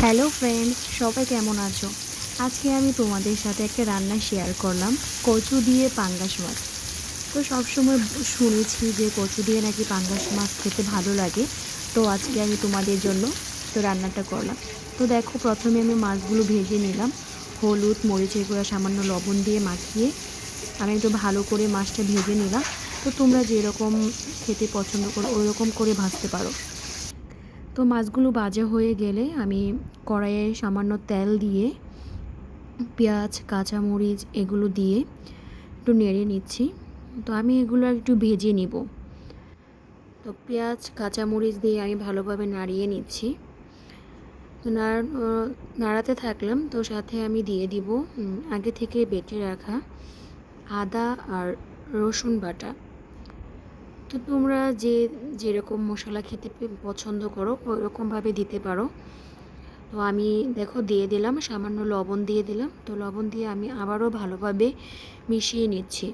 Hello friends, সবাই কেমন আছো? আজকে আমি তোমাদের সাথে একটা রান্না শেয়ার করলাম, কচু দিয়ে পাঙ্গাস মাছ। তো সবসময় শুনেছি যে কচু দিয়ে নাকি পাঙ্গাস মাছ খেতে ভালো লাগে। তো আজকে আমি তোমাদের জন্য তো রান্নাটা করলাম। তো দেখো, প্রথমে আমি মাছগুলো ভেজে নিলাম। হলুদ, মরিচের গুঁড়া, সামান্য লবণ দিয়ে মাখিয়ে আমি একটু ভালো করে মাছটা ভেজে নিলাম। তো তোমরা যেরকম খেতে পছন্দ করো ওই রকম করে ভাজতে পারো। তো মাছগুলো ভাজা হয়ে গেলে আমি কড়াইয়ে সামান্য তেল দিয়ে পেঁয়াজ, কাঁচামরিচ এগুলো দিয়ে একটু নেড়ে নিচ্ছি। তো আমি এগুলো একটু ভেজে নিব। তো পেঁয়াজ, কাঁচামরিচ দিয়ে আমি ভালোভাবে নাড়িয়ে নিচ্ছি। তো নাড়, নাড়াতে থাকলাম। তো সাথে আমি দিয়ে দিব আগে থেকে বেটে রাখা আদা আর রসুন বাটা। তো তোমরা যে যেরকম মশলা খেতে পছন্দ করো ওই রকমভাবে দিতে পারো। তো আমি দেখো দিয়ে দিলাম, সামান্য লবণ দিয়ে দিলাম। তো লবণ দিয়ে আমি আবারও ভালোভাবে মিশিয়ে নিচ্ছি।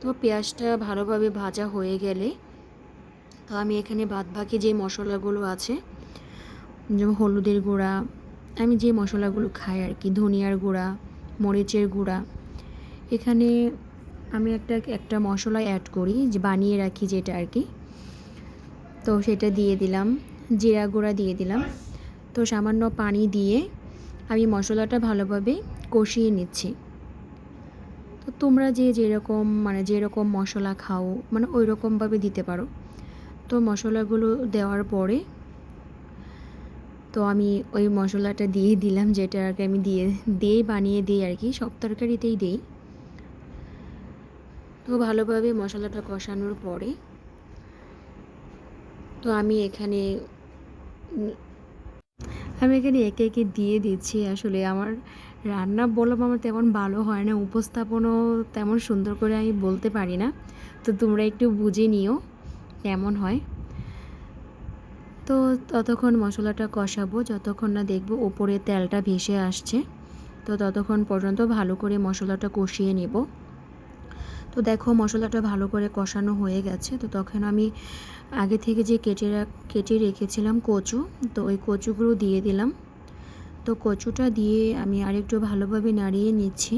তো পেঁয়াজটা ভালোভাবে ভাজা হয়ে গেলে তো আমি এখানে বাদ বাকি যে মশলাগুলো আছে, যেমন হলুদের গুঁড়া, আমি যে মশলাগুলো খাই আর কি, ধনিয়ার গুঁড়া, মরিচের গুঁড়া, এখানে আমি একটা একটা মশলা অ্যাড করি, যে বানিয়ে রাখি যেটা আর কি। তো সেটা দিয়ে দিলাম, জিরা গুঁড়া দিয়ে দিলাম। তো সামান্য পানি দিয়ে আমি মশলাটা ভালোভাবে কষিয়ে নিচ্ছি। তো তোমরা যে যেরকম মানে যেরকম মশলা খাও মানে ওই রকমভাবে দিতে পারো। তো মশলাগুলো দেওয়ার পরে, তো আমি ওই মশলাটা দিয়ে দিলাম, যেটা আর কি আমি দিয়ে দিয়েই বানিয়ে দিই আর কি, সব তরকারিতেই দিই। তো ভালোভাবে মশলাটা কষানোর পরে তো আমি এখানে আমি এখানে একে একে দিয়ে দিচ্ছি। আসলে আমার রান্না বললাম আমার তেমন ভালো হয় না, উপস্থাপনও তেমন সুন্দর করে আমি বলতে পারি না। তো তোমরা একটু বুঝে নিও কেমন হয়। তো ততক্ষণ মশলাটা কষাবো, যতক্ষণ না দেখব ওপরে তেলটা ভেসে আসছে, তো ততক্ষণ পর্যন্ত ভালো করে মশলাটা কষিয়ে নেব। তো দেখো মশলাটা ভালো করে কষানো হয়ে গেছে। তো তখন আমি আগে থেকে যে কেটে কেটে রেখেছিলাম কচু, তো ওই কচুগুলো দিয়ে দিলাম। তো কচুটা দিয়ে আমি আরেকটু ভালোভাবে নাড়িয়ে নিচ্ছি।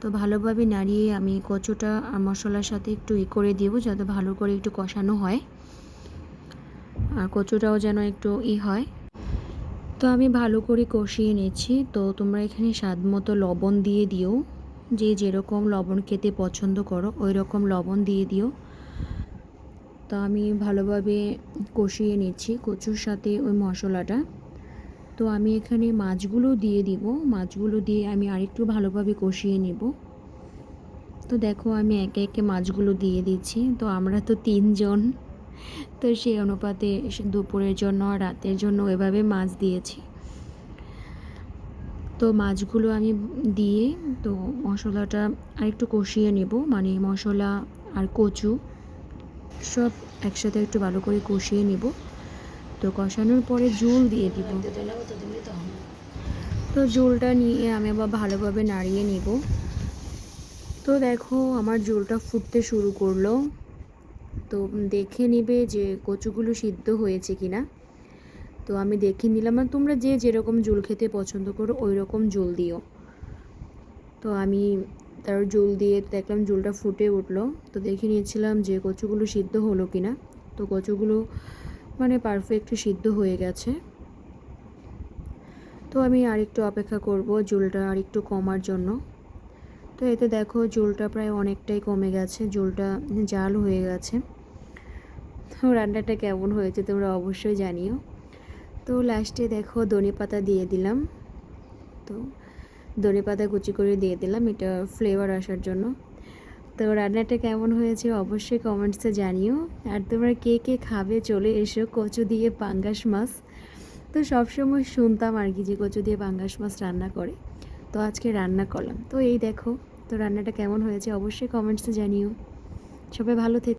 তো ভালোভাবে নাড়িয়ে আমি কচুটা আর মশলার সাথে একটু ই করে দিব যাতে ভালো করে একটু কষানো হয়। আর কচুটাও যেন একটু ই হয়। তো আমি ভালো করে কষিয়ে নিচ্ছি। তো তোমরা এখানে স্বাদ মতো লবণ দিয়ে দিও। যে যেরকম লবণ খেতে পছন্দ করো ওই রকম লবণ দিয়ে দিও। তো আমি ভালোভাবে কষিয়ে নিচ্ছি কচুর সাথে ওই মশলাটা। তো আমি এখানে মাছগুলো দিয়ে দিব। মাছগুলো দিয়ে আমি আরেকটু ভালোভাবে কষিয়ে নেব। তো দেখো আমি একে একে মাছগুলো দিয়ে দিচ্ছি। তো আমরা তো তিনজন, তো সেই অনুপাতে দুপুরের জন্য রাতের জন্য এভাবে মাছ দিয়েছি। তো মাছগুলো আমি দিয়ে তো মশলাটা আরেকটু কষিয়ে নেব মানে মশলা আর কচু সব একসাথে একটু ভালো করে কষিয়ে নেব। তো কষানোর পরে জল দিয়ে দিব। তো জলটা নিয়ে আমি আবার ভালোভাবে নাড়িয়ে নিব। তো দেখো আমার জলটা ফুটতে শুরু করল। তো দেখে নিবে যে কচুগুলো সিদ্ধ হয়েছে কিনা। তো আমি দেখে নিলাম আর তোমরা যে যেরকম জল খেতে পছন্দ করো ওই রকম জল দিও। তো আমি তার জল দিয়ে দেখলাম জলটা ফুটে উঠল। তো দেখে নিয়েছিলাম যে কচুগুলো সিদ্ধ হলো কি না তো কচুগুলো মানে পারফেক্ট সিদ্ধ হয়ে গেছে। তো আমি আরেকটু অপেক্ষা করব জলটা আরেকটু কমার জন্য। তো এতে দেখো জলটা প্রায় অনেকটাই কমে গেছে, জলটা জাল হয়ে গেছে। তো রান্নাটা কেমন হয়েছে তোমরা অবশ্যই জানিও। তো লাস্টে দেখো ধনে পাতা দিয়ে দিলাম। তো ধনে পাতা কুচি করে দিয়ে দিলাম, এটা ফ্লেভার আসার জন্য। তো রান্নাটা কেমন হয়েছে অবশ্যই কমেন্টসে জানিও। আর তোমরা কে কে খাবে চলে এসো কচু দিয়ে পাঙ্গাস মাছ। তো সবসময় শুনতাম আর কি যে কচু দিয়ে পাঙ্গাস মাছ রান্না করে। তো আজকে রান্না করলাম। তো এই দেখো, তো রান্নাটা কেমন হয়েছে অবশ্যই কমেন্টসে জানিও। সবাই ভালো থেকে।